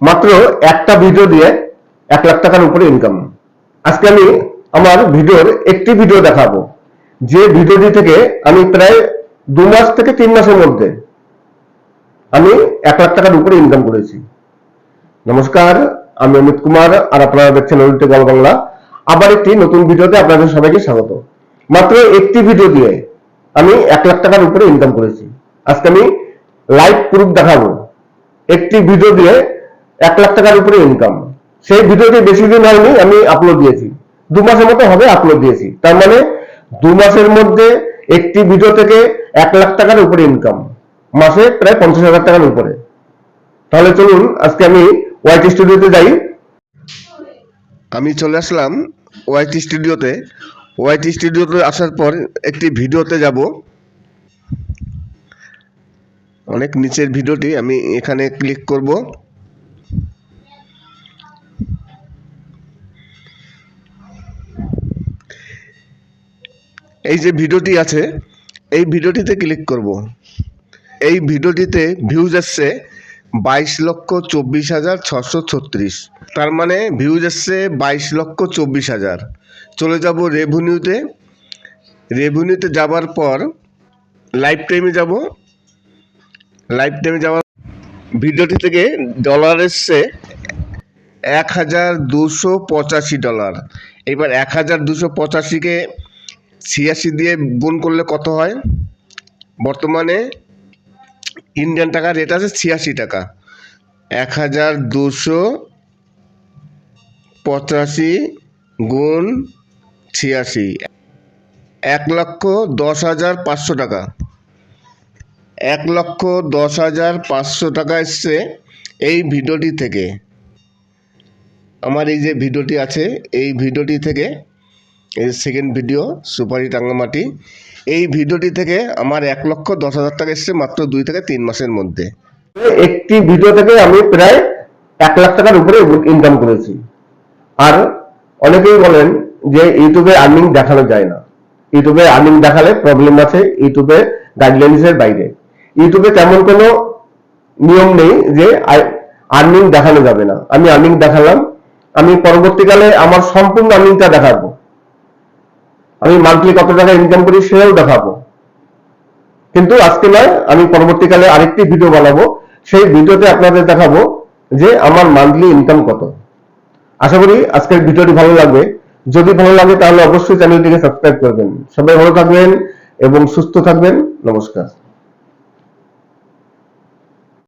মাত্র একটা ভিডিও দিয়ে এক লাখ টাকার উপরে ইনকাম আজকে আমি আমার ভিডিওর একটি ভিডিও দেখাবো। যে ভিডিওটি থেকে আমি প্রায় দু মাস থেকে তিন মাসের মধ্যে আমি এক লাখ টাকার উপরে ইনকাম করেছি। নমস্কার, আমি অমিত কুমার আর আপনারা দেখছেন উল্টে গল বাংলা। আবার একটি নতুন ভিডিওতে আপনাদের সবাইকে স্বাগত। মাত্র একটি ভিডিও দিয়ে আমি এক লাখ টাকার উপরে ইনকাম করেছি। আজকে আমি লাইভ প্রুফ দেখাবো। একটি ভিডিও দিয়ে এক লাখ টাকার উপরে ইনকাম সেই ভিডিওটি বেশি দিন হয়নি, আমি আপলোড দিয়েছি। দু মাসের মতো হবে আপলোড দিয়েছি। তার মানে দু মাসের মধ্যে একটি ভিডিও থেকে এক লাখ টাকার উপরে ইনকাম মাসে প্রায় পঞ্চাশ হাজার টাকার উপরে। তাহলে চলুন, আজকে আমি ওয়াইটি স্টুডিওতে যাই। আমি চলে আসলাম ওয়াইটি স্টুডিওতে ওয়াইটি স্টুডিওতে আসার পর একটি ভিডিওতে যাব। অনেক নিচের ভিডিওটি আমি এখানে ক্লিক করব। এই যে ভিডিওটি আছে, এই ভিডিওটিতে ক্লিক করব। এই ভিডিওটিতে ভিউজ আসছে বাইশ লক্ষ চব্বিশ হাজার ছশো ছত্রিশ। তার মানে ভিউজ এসছে বাইশ লক্ষ চব্বিশ হাজার। চলে যাব রেভিনিউতে রেভিনিউতে যাবার পর লাইফ টাইমে যাব। লাইফ টাইমে যাওয়ার ভিডিওটি থেকে ডলার এসছে এক হাজার দুশো পঁচাশি ডলার এবার এক হাজার দুশো পঁচাশিকে ছিয়াশি দিয়ে গুণ করলে কত হয়? বর্তমানে ইন্ডিয়ান টাকা রেট আছে ছিয়াশি টাকা। এক হাজার দুশো পঁচাশি গুণ ছিয়াশি। এক লক্ষ দশ হাজার পাঁচশো টাকা। এক লক্ষ দশ হাজার পাঁচশো টাকা এসছে এই ভিডিওটি থেকে। আমার এই যে ভিডিওটি আছে, এই ভিডিওটি থেকে এই সেকেন্ড ভিডিও সুপারি টাঙ্গামাটি। এই ভিডিওটি থেকে আমার এক লক্ষ দশ হাজার টাকা এসছে মাত্র দুই থেকে তিন মাসের মধ্যে। একটি ভিডিও থেকে আমি প্রায় এক লাখ টাকার উপরে ইনকাম করেছি। আর অনেকেই বলেন যে ইউটিউবে আর্নিং দেখানো যায় না। ইউটিউবে আর্নিং দেখালে প্রবলেম আছে ইউটিউবে গাইডলাইন্স এর বাইরে। ইউটিউবে তেমন কোনো নিয়ম নেই যে আর্নিং দেখানো যাবে না। আমি আর্নিং দেখালাম। আমি পরবর্তীকালে আমার সম্পূর্ণ আর্নিংটা দেখাবো। আমি মান্থলি কত টাকা ইনকাম করি সেটাও দেখাবো। কিন্তু আজকে নয়, আমি পরবর্তীকালে আরেকটি ভিডিও বানাবো। সেই ভিডিওতে আপনাদের দেখাবো যে আমার মান্থলি ইনকাম কত। আশা করি আজকের ভিডিওটি ভালো লাগবে। যদি ভালো লাগে তাহলে অবশ্যই চ্যানেলটিকে সাবস্ক্রাইব করবেন। সবাই ভালো থাকবেন এবং সুস্থ থাকবেন। নমস্কার।